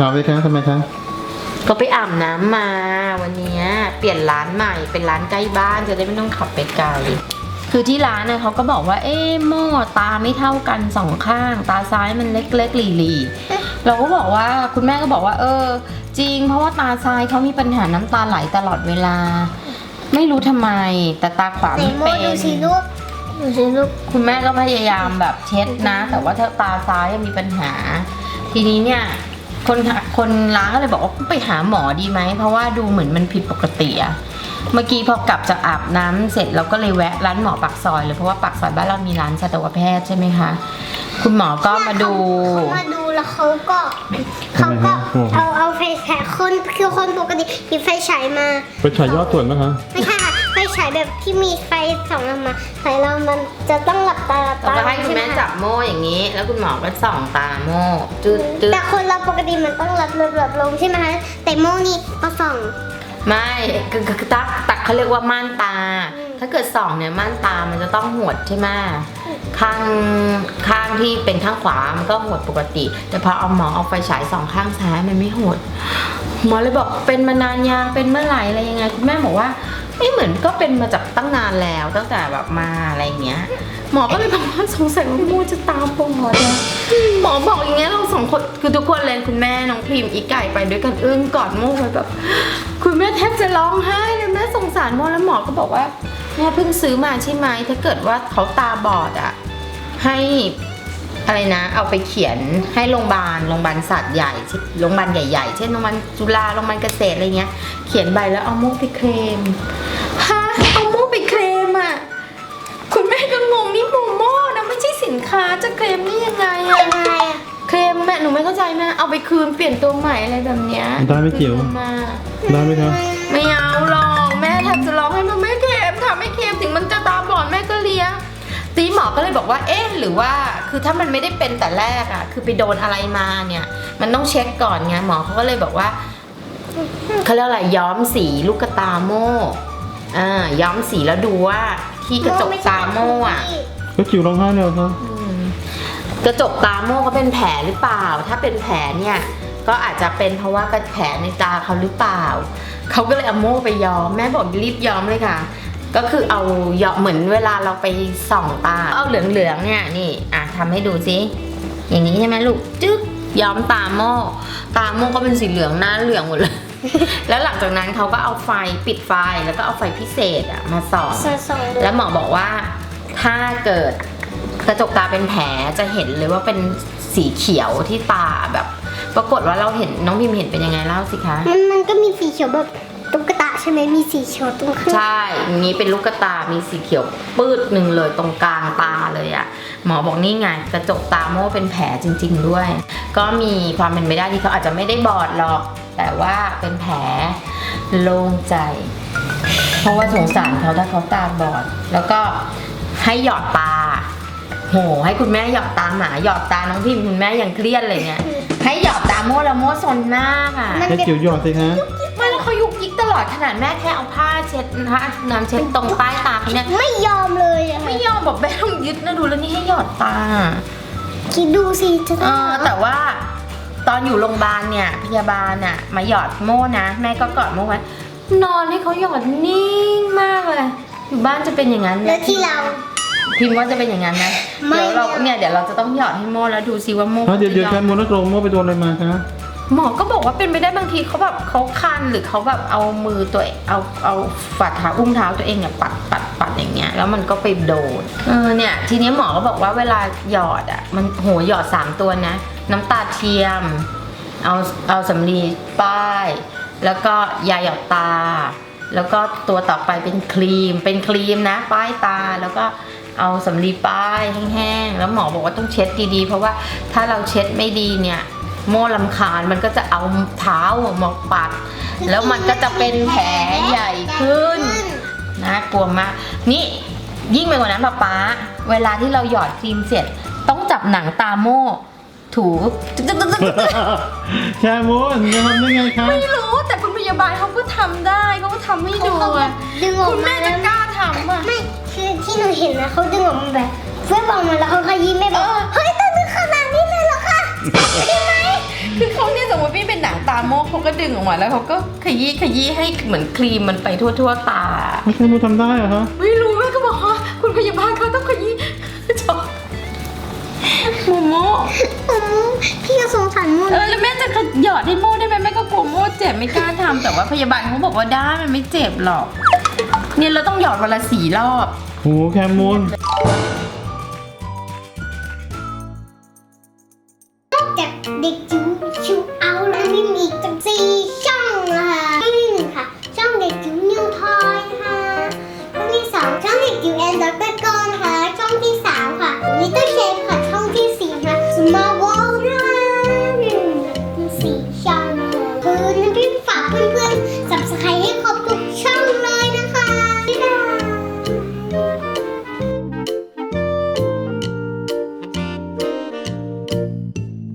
ถามเลยครับทำไมคะก็ไปอาบน้ำมาวันเนี้ยเปลี่ยนร้านใหม่เป็นร้านใกล้บ้านจะได้ไม่ต้องขับไปไกลคือที่ร้านเนี่ยเขาก็บอกว่าเอ๊ะโม่ตาไม่เท่ากันสองข้าง ตาซ้ายมันเล็กๆหลีๆเราก็บอกว่าคุณแม่ก็บอกว่า เออ จริง เพราะว่าตาซ้ายเขามีปัญหาน้ำตาไหลตลอดเวลา ไม่รู้ทำไม แต่ตาขวาไหนไม่โมเป็นดูสิลูกดูสิลูกคุณแม่ก็พยายามแบบเช็ดนะ แต่ว่าถ้าตาซ้ายมีปัญหา ทีนี้เนี่ย คนคนร้านก็เลยบอกว่าไปหาหมอดีไหม เพราะว่าดูเหมือนมันผิดปกติอะเมื่อกี้พอกลับจากอาบน้ำเสร็จเราก็เลยแวะร้านหมอปากซอยเลยเพราะว่าปากซอยบ้านเรามีร้านสัตวแพทย์ใช่ไหมคะ คุณหมอก็มาดูเขามาดูแล้วเขาก็เขาก็เอาเอาไฟฉายคนคือคนปกติหยิบไฟฉายมาไปฉายยอดส่วนไหมคะไม่ใช่ค่ะ ไฟฉายแบบที่มีไฟส่องออกมาใส่เรามันจะต้องหลับตาหลับเราตาก็ให้คุณแม่ช่ไะจับโม่อย่างนี้ แล้วคุณหมอก็ส่องตาโม่จืดจืดแต่คนเราปกติมันต้องหลับหลับหลับลงใช่ไหมคะแต่โมนี่ก็ส่อง ไม่คือคือตักตักเขาเรียกว่าม่านตาอืมถ้าเกิดส่องเนี่ยม่านตามันจะต้องหวดใช่ไหมข้างข้างที่เป็นข้างขวา มันก็หวดปกติ แต่พอเอาหมอเอาไฟฉายสองข้างซ้ายมันไม่หวดหมอเลยบอกเป็นมานานยังเป็นเมื่อไหร่อะไรยังไง คุณแม่บอกว่า ไม่เหมือนก็เป็นมาจากตั้งนานแล้วตั้งแต่แบบมาอะไรเงี้ย หมอก็เลยบอกว่าสงสัยว่ามูจะตาบอดอะหมอบอกอย่างเงี้ยเราสองคนคือทุกคนเลยคุณแม่น้องพิมพ์อีกไก่ไปด้วยกันอึ้งกอดโม่ไว้แบบคุณแม่แทบจะร้องไห้เลยแม่สงสารโมแล้วหมอก็บอกว่าแม่เพิ่งซื้อมาใช่ไหมถ้าเกิดว่าเขาตาบอดอะให้อะไรนะ เอาไปเขียนให้โรงพยาบาลโรงพยาบาลสัตว์ใหญ่โรงพยาบาลใหญ่ๆ เช่นโรงพยาบาลจุฬาโรงพยาบาลเกษตรอะไรเงี้ย เขียนใบแล้วเอาโม่ไปเคลม ค้าจะเคลมได้ยังไงอะ ยังไงอะเคลมแม่หนูไม่เข้าใจแม่เอาไปคืนเปลี่ยนตัวใหม่อะไรแบบเนี้ยได้ไหมจิ๋ว คืนมา ได้ไหมคะไม่เอาหรอกแม่แทบจะร้องให้มันไม่เค็มทำไม่เค็มถึงมันจะตาบอดแม่ก็เลี้ยงตีหมอก็เลยบอกว่าเอ๊ะหรือว่าคือถ้ามันไม่ได้เป็นแต่แรกอะคือไปโดนอะไรมาเนี่ย มันต้องเช็คก่อนไงหมอเขาก็เลยบอกว่าเขาเรียกอะไรย้อมสีลูกตาโม่อ่าย้อมสีแล้วดูว่าที่กระจกตาโม่อะก็จิ๋วร้องไห้เลยเหรอคะ กระจกตาโม่เขาเป็นแผลหรือเปล่า ถ้าเป็นแผลเนี่ยก็อาจจะเป็นเพราะว่ากระแผลในตาเขาหรือเปล่า เขาก็เลยเอาโม่ไปย้อม แม่บอกรีบย้อมเลยค่ะ ก็คือเอาย้อมเหมือนเวลาเราไปส่องตา เอาเหลืองๆเนี่ยนี่อะทำให้ดูสิอย่างนี้ใช่ไหมลูกจึ๊กย้อมตาโม่ตาโม่ก็เป็นสีเหลืองหน้าเหลืองหมดเลย แล้วหลังจากนั้นเขาก็เอาไฟปิดไฟแล้วก็เอาไฟพิเศษอะมาส่องส่องส่องดูแล้วหมอบอกว่าถ้าเกิด กระจกตาเป็นแผลจะเห็นเลยว่าเป็นสีเขียวที่ตาแบบ ปรากฏว่าเราเห็นน้องพิมเห็นเป็นยังไงเล่าสิคะ มันมันก็มีสีเขียวแบบตุ๊กตาใช่ไหมมีสีเขียวตรงข้างใช่อย่างนี้เป็นลูกตา มีสีเขียวปืดหนึ่งเลยตรงกลางตาเลยอะ หมอบอกนี่ไงกระจกตาโม่เป็นแผลจริง ๆ ด้วย ก็มีความเป็นไปได้ที่เขาอาจจะไม่ได้บอดหรอก แต่ว่าเป็นแผลโล่งใจ เพราะว่าสงสารเขาถ้าเขาตาบอด แล้วก็ให้หยอดตา โหให้คุณแม่หยอดตาหมาหยอดตาน้องพิมคุณแม่ยังเครียดเลยเนี่ยให้หยอดตาโม่แล้วโม่ซนมากอะให้จิ๋วหยอดสิคะไม่แล้วเขายุกยิกตลอดขนาดแม่แค่เอาผ้าเช็ดผ้าน้ำเช็ดตรงใต้ตาเขาเนี่ยไม่ยอมเลยอะไม่ยอมบอกแม่ต้องยึดนะดูแล้วนี่ให้หยอดตาคิดดูสิจะเออแต่ว่าตอนอยู่โรงพยาบาลเนี่ยพยาบาลอะมาหยอดโม่นะแม่ก็กอดโม่ไว้นอนให้เขาหยอดนิ่งมากเลย อยู่บ้านจะเป็นอย่างนั้นไหมแล้วที่เรา พิมพ์ว่าจะเป็นอย่างนั้นไหมไม่ เดี๋ยวเราอะเนี่ยเดี๋ยวเราจะต้องหยอดให้โม่แล้วดูซิว่าโม่ฮะเดี๋ยวเดี๋ยวจะแคยอมมมูนักลงโม่ไปโดนอะไรมาคะหมอก็บอกว่าเป็นไปได้บางทีเขาแบบเขาคันหรือเขาแบบเอามือตัวเองเอาเอาฝ่าเท้าอุ้งเท้าตัวเองเนี่ยปัดปัดปัดอย่างเงี้ยแล้วมันก็ไปโดนเออเนี่ยทีนี้หมอก็บอกว่าเวลาหยอดอะมันโหหยอดสามตัวนะ น้ำตาเทียม เอาเอาสำลีป้าย แล้วก็ยาหยอดตา แล้วก็ตัวต่อไปเป็นครีมเป็นครีมนะ ป้ายตาแล้วก็ เอาสำลีป้ายแห้งๆ แล้วหมอบอกว่าต้องเช็ดดีๆ เพราะว่าถ้าเราเช็ดไม่ดีเนี่ยโม่ลำคาญมันก็จะเอาเท้ามาปัด แล้วมันก็จะเป็นแผลใหญ่ขึ้นน่ากลัวมาก นี่ยิ่งไปกว่านั้นป๊าป๊า เวลาที่เราหยอดครีมเสร็จ ต้องจับหนังตาโม่ถูตึ๊กๆๆๆแคมูนจะทำได้ไงคะไม่รู้แต่คุณพยาบาลเขาก็ทำได้เขาก็ทำให้ดูเขาก็อะดึงออกคุณมาแม่จะ เห็นนะเขาดึงออกมาแบบเพื่อบอกมาแล้วเขาขยี้ไม่บอกเออเฮ้ยต้องดึงขนาดนี้เลยเหรอคะใช่ไหมคือเขาเนี่ยสมมติพี่เป็นเขาก็ดึงออกมาแล้วเขาก็ขยี้ขยี้ให้เหมือนครีมมันไปทั่วๆตาแคมูทำได้เหรอคะไม่รู้แม่ก็บอกว่าคุณพยาบาลเขาต้องขยี้จบโมโมอืมพี่ก็สงสารมุนเออแล้วแม่จะหยอดให้โมได้ไหมแม่ก็กลัวโมเจ็บไม่กล้าทำแต่ว่าพยาบาลเขาบอกว่าได้มันไม่เจ็บหรอกเนี่ยเราต้องหยอดวันละสี่รอบ โอ้แคมูนเด็กจิ๋วชิวเอาแล้วนี่มีอตจีช่องนะคะช่องที่หนึ่งค่ะ ช่องเด็กจิ๋วนิวทอยค่ะช่องที่สองช่องเด็กจิ๋วแอนด์ด็อกเตอร์โก